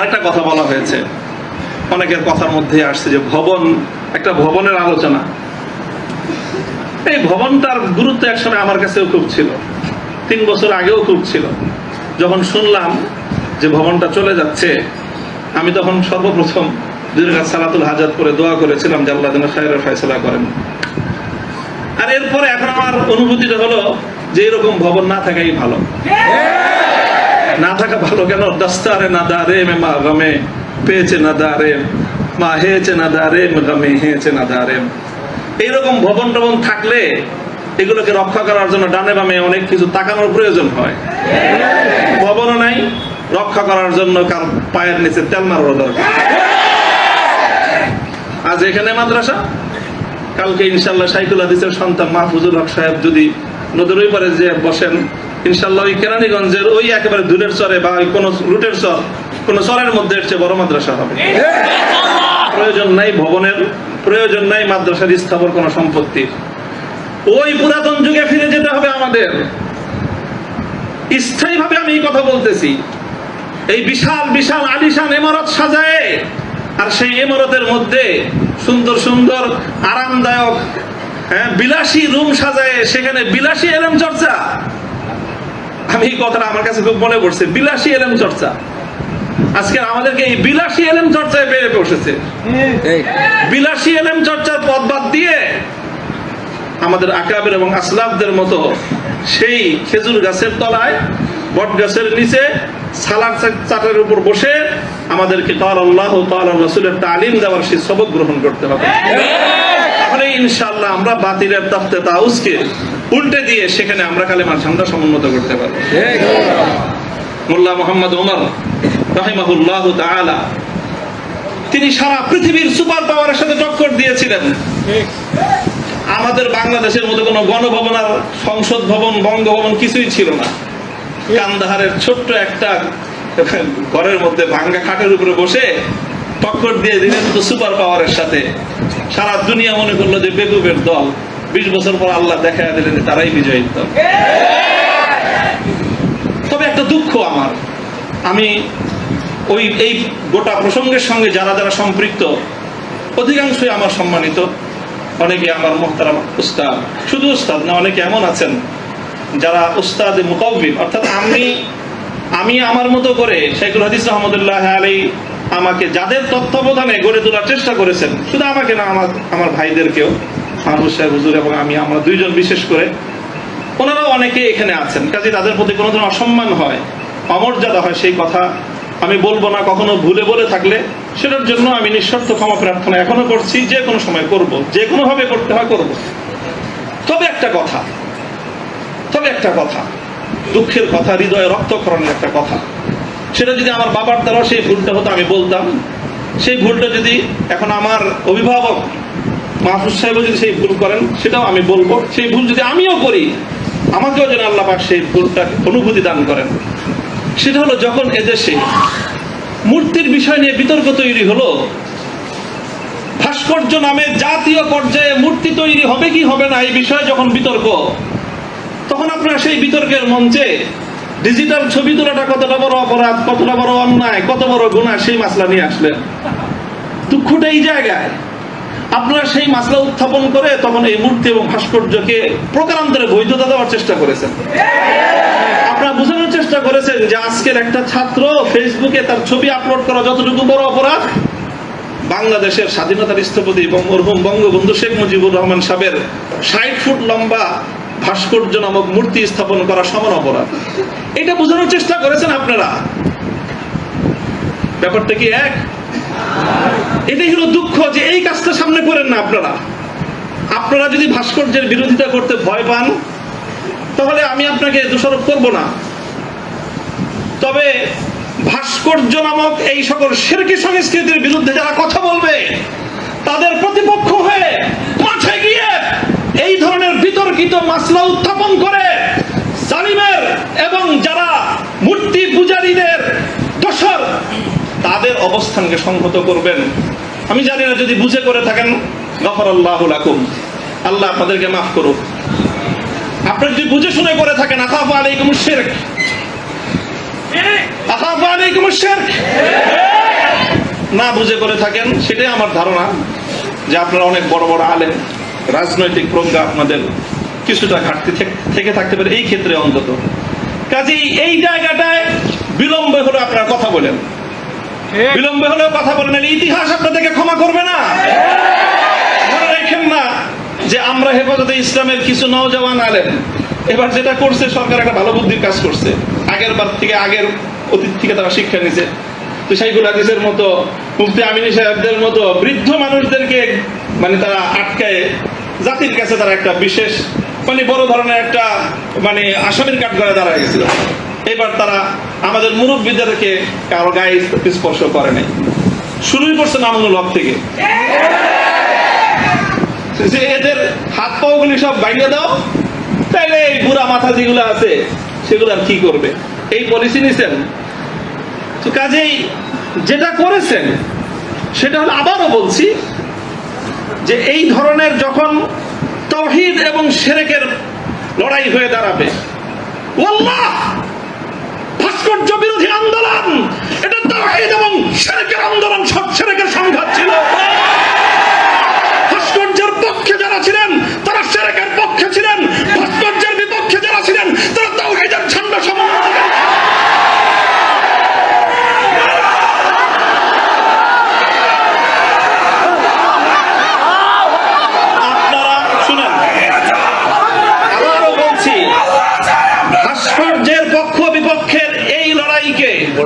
আরেকটা কথা বলা হয়েছে। অনেকের কথার মধ্যে আসছে যে ভবন, একটা ভবনের আলোচনা। এই ভবনটার গুরুত্ব একসময় আমার কাছেও খুব ছিল। তিন বছর আগেও খুব ছিল। যখন শুনলাম যে ভবনটা চলে যাচ্ছে, আমি তখন সর্বপ্রথম রাকাত সালাতুল হাজাত করে দোয়া করেছিলাম যে আল্লাহ যেন খায়রের ফয়সলা করেন। আর এরপরে এখন আমার অনুভূতিটা হলো যে এরকম ভবন না থাকাই ভালো। না থাকা ভালো কেন? দস্তারে না দারে মে মা গমে, পেয়েছে না দারে মা হেয়েছে না দারে গমে, হেয়েছে না দারে এইরকম ভবন টবন থাকলে এগুলোকে রক্ষা করার জন্য ডানে বামে অনেক কিছু তাকানোর প্রয়োজন হয়। ভবনও নাই, রক্ষা করার জন্য কার পায়ের নিচে তেল মারার দরকার। আজ এখানে মাদ্রাসা? কালকে ইনশাল্লাহ সাইকুল হাদিসের সন্তান মাহফুজুল হক সাহেব যদি নদীর পারে যে বসেন ইনশাল্লাহ ওই কেরানীগঞ্জের ওই একেবারে দূরের চরে বা ওই কোনো রুটের চর কোনো চরের মধ্যে এর চেয়ে বড় মাদ্রাসা হবে। প্রয়োজন নাই ভবনের প্রয়োজন নাই মাদ্রাসার স্থাপন কোনো সম্পত্তির। ওই পুরাতন যুগে ফিরে যেতে হবে আমাদের। স্থায়ীভাবে আমি এই কথা বলতেছি। এই বিশাল বিশাল আলিশান ইমারত সাজায় আর সেই ইমারতের মধ্যে সুন্দর সুন্দর আরামদায়ক হ্যাঁ বিলাসী রুম সাজায় সেখানে বিলাসী এলএম চর্চা। আমি এই কথাটা আমার কাছে খুব মনে পড়ছে। বিলাসী এলএম চর্চা। আজকে আমাদেরকে এই বিলাসী এলএম চর্চায় বেড়ে বসেছে। বিলাসী এলএম চর্চার পথ বাদ দিয়ে আমাদের আকাবের এবং আসলাফদের মতো সেই খেজুর গাছের তলায় বট গাছের নিচে সালাদ চাটের উপর বসে আমাদেরকে কাল আল্লাহ কাল রসুলের তালিম দেওয়ার সেই সবক গ্রহণ করতে হবে। তাহলে ইনশাআল্লাহ আমরা বাতিলের তফতে তাউসকে উল্টে দিয়ে সেখানে আমরা কালেমার ঝান্ডা সমুন্নত করতে পারব। মোহাম্মদ ওমর রাহিমাহুল্লাহ তিনি সারা পৃথিবীর সুপার পাওয়ারের সাথে টক্কর দিয়েছিলেন। আমাদের বাংলাদেশের মধ্যে কোনো গণভবন আর সংসদ ভবন, বঙ্গভবন কিছুই ছিল না। কান্দাহারের ছোট্ট একটা ঘরের মধ্যে ভাঙ্গা খাটের উপরে বসে টক্কর দিয়ে দিলেন তো সুপার পাওয়ারের সাথে। সারা দুনিয়া মনে করল যে বেগুবের দল। বিশ বছর পর আল্লাহ দেখা দিলেন তারাই বিজয়ী দল তবে একটা দুঃখ আমার। আমি ওই, এই গোটা প্রসঙ্গের সঙ্গে যারা যারা সম্পৃক্ত, অধিকাংশই আমার সম্মানিত। অনেকে আমার মোহতারাম উস্তাদ। শুধু উস্তাদ না, অনেকে এমন আছেন যারা উস্তাদ মুকাবিল অর্থাৎ আমি আমি আমার মতো করে শেখুল হাদিস রহমদুল্লাহ আলী আমাকে যাদের তত্ত্বাবধানে গড়ে তোলার চেষ্টা করেছেন, শুধু আমাকে না, আমার আমার ভাইদেরকেও। মাহবুব সাহেব, হুজুর এবং আমি, আমরা দুইজন বিশেষ করে। ওনারাও অনেকে এখানে আছেন, কাজে তাদের প্রতি কোনো ধরনের অসম্মান হয়, অমর্যাদা হয় সেই কথা আমি বলব না, কখনো ভুলে বলে থাকলে সেটার জন্য আমি নিঃশর্ত ক্ষমা প্রার্থনা এখনও করছি, যে কোনো সময় করব, যে কোনো ভাবে করতে হয় করব। তবে একটা কথা, তবে একটা কথা, দুঃখের কথা, হৃদয়ে রক্তক্ষরণের একটা কথা। সেটা যদি আমার বাবার দ্বারা সেই ভুলটা হতো, আমি বলতাম। সেই ভুলটা যদি এখন আমার অভিভাবক মাহফুজ সাহেবও যদি সেই ভুল করেন, সেটাও আমি বলব। সেই ভুল যদি আমিও করি, আমাকেও যেন আল্লাহ পাক সেই ভুলটা অনুভূতি দান করেন। সেটা হলো যখন এদেশে মূর্তির বিষয় নিয়ে বিতর্ক তৈরি হলো, ভাস্কর্য নামে জাতীয় পর্যায়ে মূর্তি তৈরি হবে কি হবে না এই বিষয়ে যখন বিতর্ক, তখন আপনারা সেই বিতর্কের মঞ্চে ডিজিটাল ছবি তোলাটা কতটা বড় অপরাধ কতটা বড় অন্যায়, কত বড় গুণা সেই মাসলা নিয়ে আসলেন। দুঃখটা এই জায়গায়। আপনারা সেই মাসলা উত্থাপন করে তখন এই মূর্তি এবং ভাস্কর্যকে প্রকারান্তরে বৈধতা দেওয়ার চেষ্টা করেছেন। আপনারা বোঝানোর চেষ্টা করেছেন যে আজকের একটা ছাত্র ফেসবুকে তার ছবি আপলোড করা যতটুকু বড় অপরাধ, বাংলাদেশের স্বাধীনতার স্থপতি এবং মরহুম বঙ্গবন্ধু শেখ মুজিবুর রহমান সাহেবের ষাট ফুট লম্বা ভাস্কর্য নামক মূর্তি স্থাপন করা সমান অপরাধ। এটা বোঝানোর চেষ্টা করেছেন আপনারা। ব্যাপারটা কি এক? এটাই হলো দুঃখ যে এই কাজটা সামনে করেন না আপনারা। আপনারা যদি ভাস্কর্যের বিরোধিতা করতে ভয় পান, তাহলে আমি আপনাকে দোষারোপ করব না। তবে ভাস্কর্য নামক এই সকল শিরকি সংস্কৃতির বিরুদ্ধে যারা কথা বলবে, তাদের প্রতিপক্ষ হয়ে মাঠে গিয়ে এই ধরনের বিতর্কিত মাসলা উত্থাপন করে জালিমের এবং যারা মূর্তি পূজারীদের তাদের অবস্থানকে সংহত করবেন। আমি জানি না, যদি বুঝে করে থাকেন গফর আল্লাহ আল্লাহ আপনাদেরকে মাফ করুক। আপনারা যদি বুঝে শুনে করে থাকেন আকাফ আলাইকুম শেরক। না বুঝে করে থাকেন, সেটাই আমার ধারণা যে আপনারা অনেক বড় বড় আলেন রাজনৈতিক প্রজ্ঞা আপনাদের কিছুটা ঘাটতি থেকে থাকতে পারে, এই ক্ষেত্রে অন্তত। কাজেই এই জায়গাটায় বিলম্বে হলে আপনারা কথা বলেন। বিলম্বে হলেও কথা বলেন ইতিহাস আপনাদেরকে ক্ষমা করবে না। মনে না যে আমরা হেফাজতে ইসলামের কিছু নওজওয়ান আলেন এবার যেটা করছে, সরকার একটা ভালো বুদ্ধির কাজ করছে। আগের বার থেকে আগের অতীত থেকে তারা শিক্ষা নিছে তো শাইখুল হাদিসের মতো, মুফতি আমিনী সাহেবদের মতো বৃদ্ধ মানুষদেরকে মানে তারা আটকায়। জাতির কাছে তারা একটা বিশেষ মানে বড় ধরনের একটা মানে আসামির কাঠ করে দাঁড়ায় গেছিল। এবার তারা আমাদের মুরব্বীদেরকে কারও গায়ে স্পর্শ করে নাই। শুরুই করছে মামুনুল হক থেকে। যে এদের হাত পাও গুলি সব বাইরে দাও, তাইলে এই বুড়া মাথা যেগুলো আছে, সেগুলো আর কি করবে? এই পলিসি নিছেন? তো কাজেই যেটা করেছেন, সেটা হলো আবারও বলছি যে এই ধরনের যখন তহিদ এবং সেরেকের লড়াই হয়ে দাঁড়াবে ভাস্কর্য বিরোধী আন্দোলন। এটা তহিদ এবং সেরেকের আন্দোলন, সব সেরেকের সংঘাত ছিল। ভাস্কর্যের পক্ষে যারা ছিলেন তারা সেরেকের পক্ষে ছিলেন ভাস্কর্যের বিপক্ষে যারা ছিলেন তারা তাওহীদের ঝান্ডা সমন্বয় আপনারা শুনেন আবারও বলছি ভাস্কর্যের পক্ষ বিপক্ষের এই